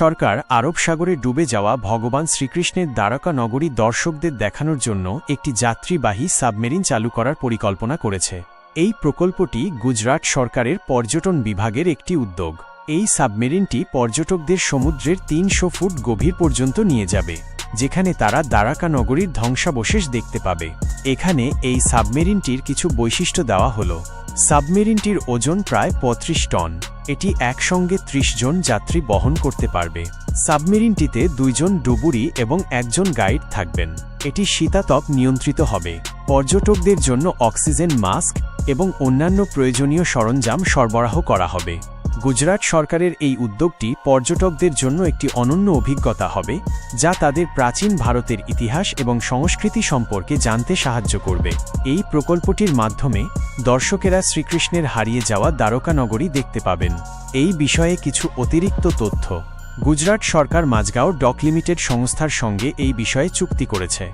সরকার আরব সাগরে ডুবে যাওয়া ভগবান শ্রীকৃষ্ণের দ্বারকা নগরী দর্শকদের দেখানোর জন্য একটি যাত্রীবাহী সাবমেরিন চালু করার পরিকল্পনা করেছে। এই প্রকল্পটি গুজরাট সরকারের পর্যটন বিভাগের একটি উদ্যোগ। এই সাবমেরিনটি পর্যটকদের সমুদ্রের তিনশো ফুট গভীর পর্যন্ত নিয়ে যাবে, যেখানে তারা দ্বারাকা নগরীর ধ্বংসাবশেষ দেখতে পাবে। এখানে এই সাবমেরিনটির কিছু বৈশিষ্ট্য দেওয়া হলো। সাবমেরিনটির ওজন প্রায় পঁয়ত্রিশ টন। এটি একসঙ্গে ত্রিশ জন যাত্রী বহন করতে পারবে। সাবমেরিনটিতে দুইজন ডুবুরি এবং একজন গাইড থাকবেন। এটি শীতাতপ নিয়ন্ত্রিত হবে। পর্যটকদের জন্য অক্সিজেন মাস্ক এবং অন্যান্য প্রয়োজনীয় সরঞ্জাম সরবরাহ করা হবে। গুজরাট সরকারের এই উদ্যোগটি পর্যটকদের জন্য একটি অনন্য অভিজ্ঞতা হবে, যা তাদের প্রাচীন ভারতের ইতিহাস এবং সংস্কৃতি সম্পর্কে জানতে সাহায্য করবে। এই প্রকল্পটির মাধ্যমে দর্শকেরা শ্রীকৃষ্ণের হারিয়ে যাওয়া দ্বারকানগরী দেখতে পাবেন। এই বিষয়ে কিছু অতিরিক্ত তথ্য। গুজরাট সরকার মাঝগাঁও ডক লিমিটেড সংস্থার সঙ্গে এই বিষয়ে চুক্তি করেছে।